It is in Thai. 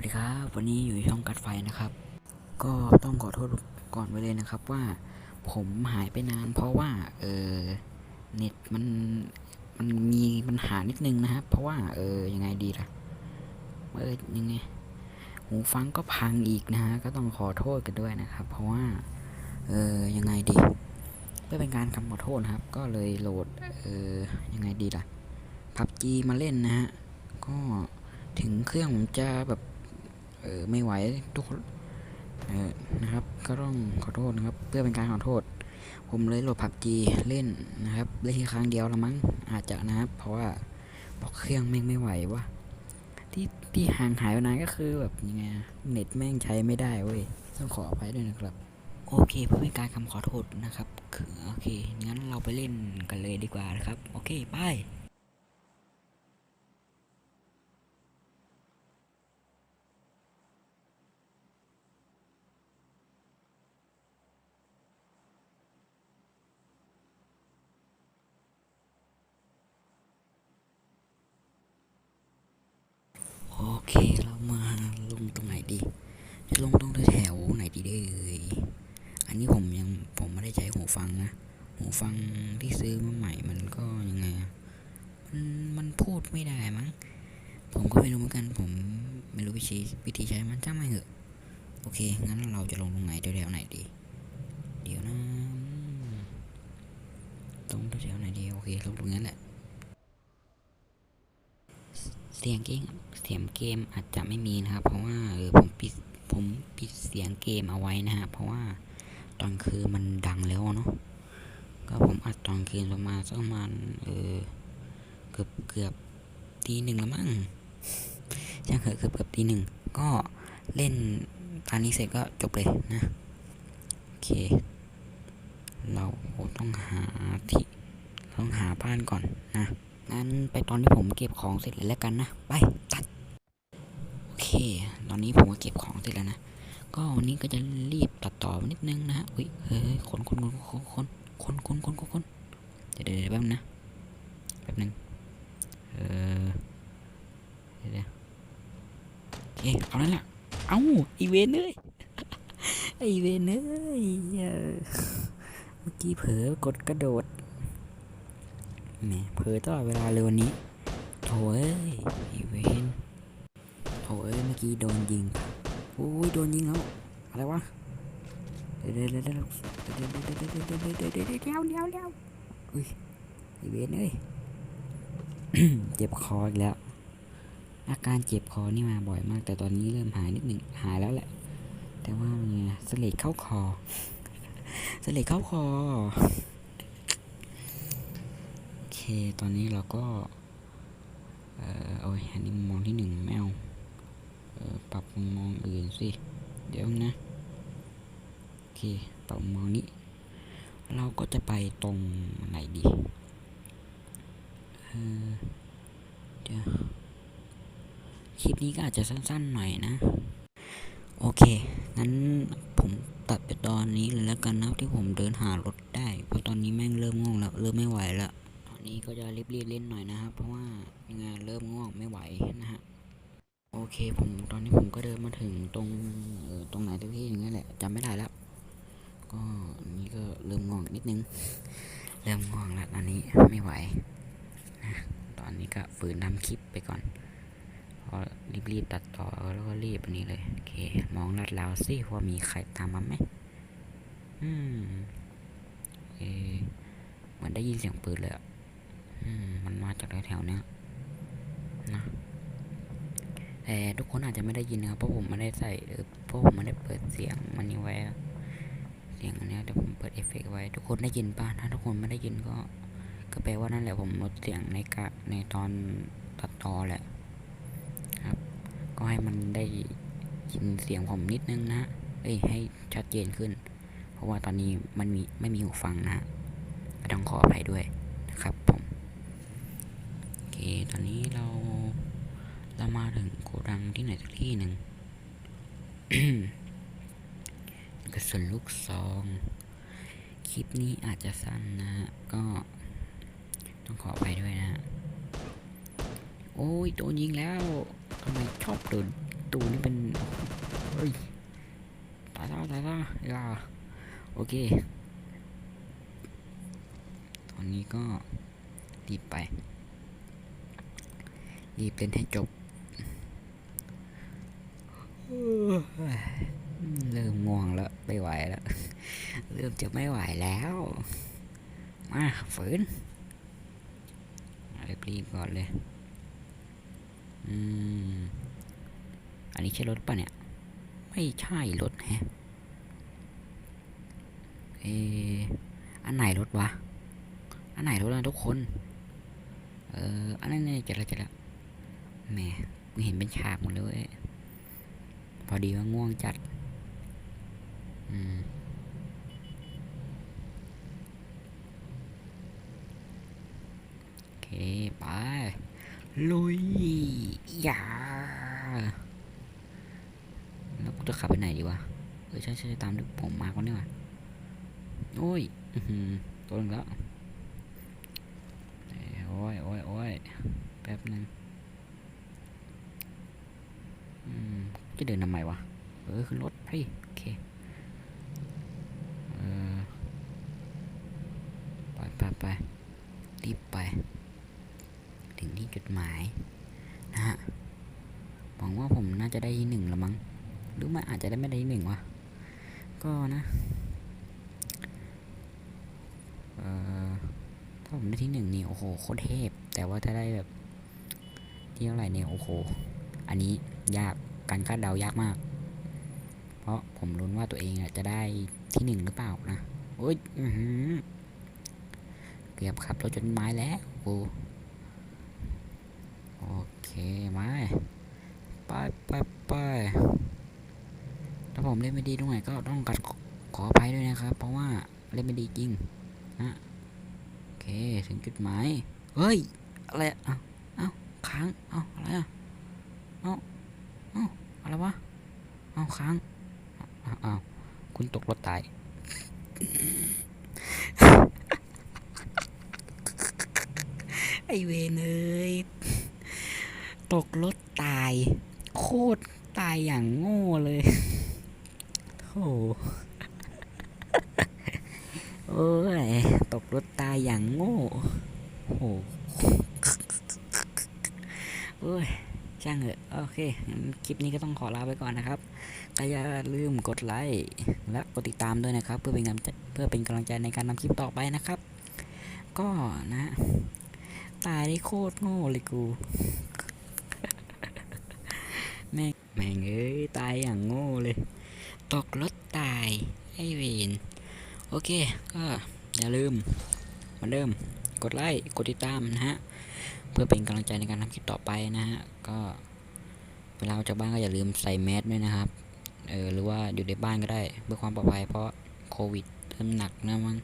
วัสดีครับ วันนี้อยู่ในช่องกัดไฟนะครับ ก็ต้องขอโทษก่อนไว้เลยนะครับว่าผมหายไปนานเพราะว่า เออเน็ตมันมันมีปัญหานิดนึงนะครับ เพราะว่า เออยังไงดีล่ะเออยังไง หูฟังก็พังอีกนะฮะก็ต้องขอโทษกันด้วยนะครับ เพราะว่า เออยังไงดี เพื่อเป็นการคำขอโทษครับ ก็เลยโหลด เออยังไงดีล่ะพับจีมาเล่นนะฮะก็ถึงเครื่องผมจะแบบ เออไม่ไหวทุกคนเออนะครับ ก็ต้องขอโทษนะครับ เพื่อเป็นการขอโทษ ผมเลยโหลดผับจีเล่นนะครับเล่นแค่ครั้งเดียวละมั้งอาจจะนะครับ เพราะว่าเพราะเครื่องแม่งไม่ไหววะที่ที่ห่างหายไปนานก็คือแบบยังไงเน็ตแม่งใช้ไม่ได้เว้ยต้องขออภัยด้วยนะครับ โอเคเพื่อเป็นการคำขอโทษนะครับคือโอเคงั้นเราไปเล่นกันเลยดีกว่านะครับ โอเคไป โอ เคเรามาลงตรงไหนดี จะลงตรงแถวไหนดีเด้ยอันนี้ผมยังผมไม่ได้ใช้หูฟังนะหูฟังที่ซื้อมาใหม่มันก็ยังไงมันมันพูดไม่ได้มั้งผมก็ไม่รู้เหมือนกัน ผมไม่รู้วิธีวิธีใช้มันจ้างไม่เหอะโอเคงั้นเราจะลงตรงไหนแถวๆไหนดี เดี๋ยวนะตรงแถวๆไหนดีโอเคลงตรงนั้นแหละ เสียงเกมเสียงเกมอาจจะไม่มีนะครับ เพราะว่าเออผมปิดผมปิดเสียงเกมเอาไว้นะฮะเพราะว่าตอนคืนมันดังแล้วเนาะก็ผมอัดตอนคืนประมาณสักประมาณเออเกือบเกือบตีหนึ่งแล้วมั้งช่างเถอะเกือบเกือบตีหนึ่งก็เล่นตอนนี้เสร็จก็จบเลยนะโอเค เราต้องหาที่ต้องหาบ้านก่อนนะ งั้นไปตอนที่ผมเก็บของเสร็จเลยแล้วกันนะ ไปตัด โอเค ตอนนี้ผมก็เก็บของเสร็จแล้วนะ ก็วันนี้ก็จะรีบตัดต่อนิดนึงนะฮะอุ้ย เฮ้ย คนคนคนคนคนคนคนคนคนคนเดี๋ยวเดี๋ยวแป๊บนะแป๊บนึงเออเดี๋ยวเดี๋ยวโอเคเอานั่นแหละเอ้าอีเวนเอ้ยไอเวนเอ้ยเออเมื่อกี้เผลอกดกระโดด แหมเผลอตลอดเวลาเลยวันนี้โถเอ้ยอีเวนโถเอ้ยเมื่อกี้โดนยิงโอ้ยโดนยิงแล้วอะไรวะเดี๋ยวเดี๋ยวเดี๋ยวเดี๋ยวเดี๋ยวเดี๋ยวเดี๋ยวเดี๋ยวเดี๋ยวเดี๋ยวเดี๋ยวอุ้ยอีเวนเอ้ยเจ็บคออีกแล้ว อาการเจ็บคอนี่มาบ่อยมาก แต่ตอนนี้เริ่มหายนิดหนึ่งหายแล้วแหละ แต่ว่าเนี่ยสเลดเข้าคอสเลดเข้าคอ ตอนนี้เราก็ เอ่อโอ้ยอันนี้มองที่หนึ่งไม่เอาปรับมองอื่นสิ เดี๋ยวนะ โอเค ปรับมุมองนี้ เราก็จะไปตรงไหนดีเดี๋ยว คลิปนี้ก็อาจจะสั้นๆหน่อยนะ โอเค งั้นผมตัดไปตอนนี้เลยแล้วกันนะที่ผมเดินหารถได้ เพราะตอนนี้แม่งเริ่มง่วงแล้ว เริ่มไม่ไหวแล้ว อนนี้ก็จะรีบๆเล่นหน่อยนะครับ เพราะว่ายังไงเริ่มง่วงไม่ไหวนะฮะโอเคผมตอนนี้ผมก็เดินมาถึงตรงเออตรงไหนตรงที่อย่างเงี้ยแหละจำไม่ได้แล้วก็นนี้ก็เริ่มง่วงนิดนึง เริ่มง่วงแล้วตอนนี้ไม่ไหวนะตอนนี้ก็ฝืนทำคลิปไปก่อนพอรีบๆตัดต่อแล้วก็รีบอันนี้เลยโอเค มองลาดราวสิว่ามีใครตามมาไหมอืมโอเคเหมือนได้ยินเสียงปืนเลยอะ มาจากแถวๆเนี้ยนะแต่ทุกคนอาจจะไม่ได้ยินนะครับเพราะผมไม่ได้ใส่เออเพราะผมไม่ได้เปิดเสียงมันนี้ไว้เสียงอันเนี้ยแต่ผมเปิดเอฟเฟกต์ไว้ทุกคนได้ยินป่ะถ้าทุกคนไม่ได้ยินก็ ก็แปลว่านั่นแหละผมลดเสียงในกะในตอนตัดต่อแหละครับ ก็ให้มันได้ยินเสียงผมนิดนึงนะเอ้ยให้ชัดเจนขึ้น เพราะว่าตอนนี้มันมีไม่มีหูฟังนะต้องขออภัยด้วยนะครับผม โอเค ตอนนี้เราเรามาถึงโกดังที่ไหนสักที่หนึ่งกระสุนลูกซอง คลิปนี้อาจจะสั้นนะก็ต้องขออภัยด้วยนะ โอ้ยโดนยิงแล้วทำไมชอบโดนตูนี่เป็นเฮ้ยตายแล้วตายแล้วยาโอเค ตอนนี้ก็รีบไป รีบเล่นให้จบเริ่มง่วงแล้วไม่ไหวแล้วเริ่มจะไม่ไหวแล้วมาฝืนรีบรีบก่อนเลยอืมอันนี้ใช่รถป่ะเนี่ย ไม่ใช่รถแฮะเอออันไหนรถวะ อันไหนรถนะทุกคน เอออันนั้นเนี่ยเจะละเจะละ แหมกูเห็นเป็นฉากหมดเลย พอดีว่าง่วงจัด อืมโอเค ไป ลุยอย่าแล้วกูจะขับไปไหนดีวะ เออใช่ใช่ตามที่ผมมาคนนี้ว่ะโอ้ยอื้อหือตัวนึงแล้วโอ้ยโอ้ยโอ้ยแป๊บนึงอืม จะเดินทำไมวะ เออขึ้นรถเฮ้ยโอเคเออไปไปไปรีบไป ถึงที่จุดหมาย นะฮะหวังว่าผมน่าจะได้ที่หนึ่งละมั้ง หรือไม่อาจจะได้ไม่ได้ที่หนึ่งวะ ก็นะเอ่อถ้าผมได้ที่หนึ่งนี่โอ้โหโคตรเทพ แต่ว่าถ้าได้แบบที่เท่าไหร่เนี่ยโอ้โห อันนี้ยาก การคาดเดายากมาก เพราะผมลุ้นว่าตัวเองจะได้ที่หนึ่งหรือเปล่านะโอ้ยเกือบขับรถจนไม้แล้วโอ้โอเคมาไปไปไปถ้าผมเล่นไม่ดีตรงไหนก็ต้องกัดขออภัยด้วยนะครับ เพราะว่าเล่นไม่ดีจริงนะโอเคถึงจุดหมายเฮ้ย อะไรอะเอ้าค้างเอ้าอะไรอะเอ้า อ้าอะไรวะเอ้าค้างเอ้าเอ้าคุณตกรถตายไอเวนเอ้ยตกรถตาย โคตรตายอย่างโง่เลยโธ่โอ้ยตกรถตายอย่างโง่โอ้โหโอ้ย ช่างเถอะโอเคคลิปนี้ก็ต้องขอลาไปก่อนนะครับก็อย่าลืมกดไลค์และกดติดตามด้วยนะครับ เพื่อเป็นกำลังเพื่อเป็นกำลังใจในการทำคลิปต่อไปนะครับ ก็นะ ตายได้โคตรโง่เลยกูแม่งแม่งเอ้ยตายอย่างโง่เลย ตกรถตายไอเวนโอเค ก็อย่าลืมเหมือนเดิม กดไลค์ กดติดตามนะฮะ เพื่อเป็นกำลังใจในการทำคลิปต่อไปนะฮะ ก็เวลาออกจากบ้านก็อย่าลืมใส่แมสด้วยนะครับ เออ หรือว่าอยู่ในบ้านก็ได้เพื่อความปลอดภัยเพราะโควิดเริ่มหนักนะมั้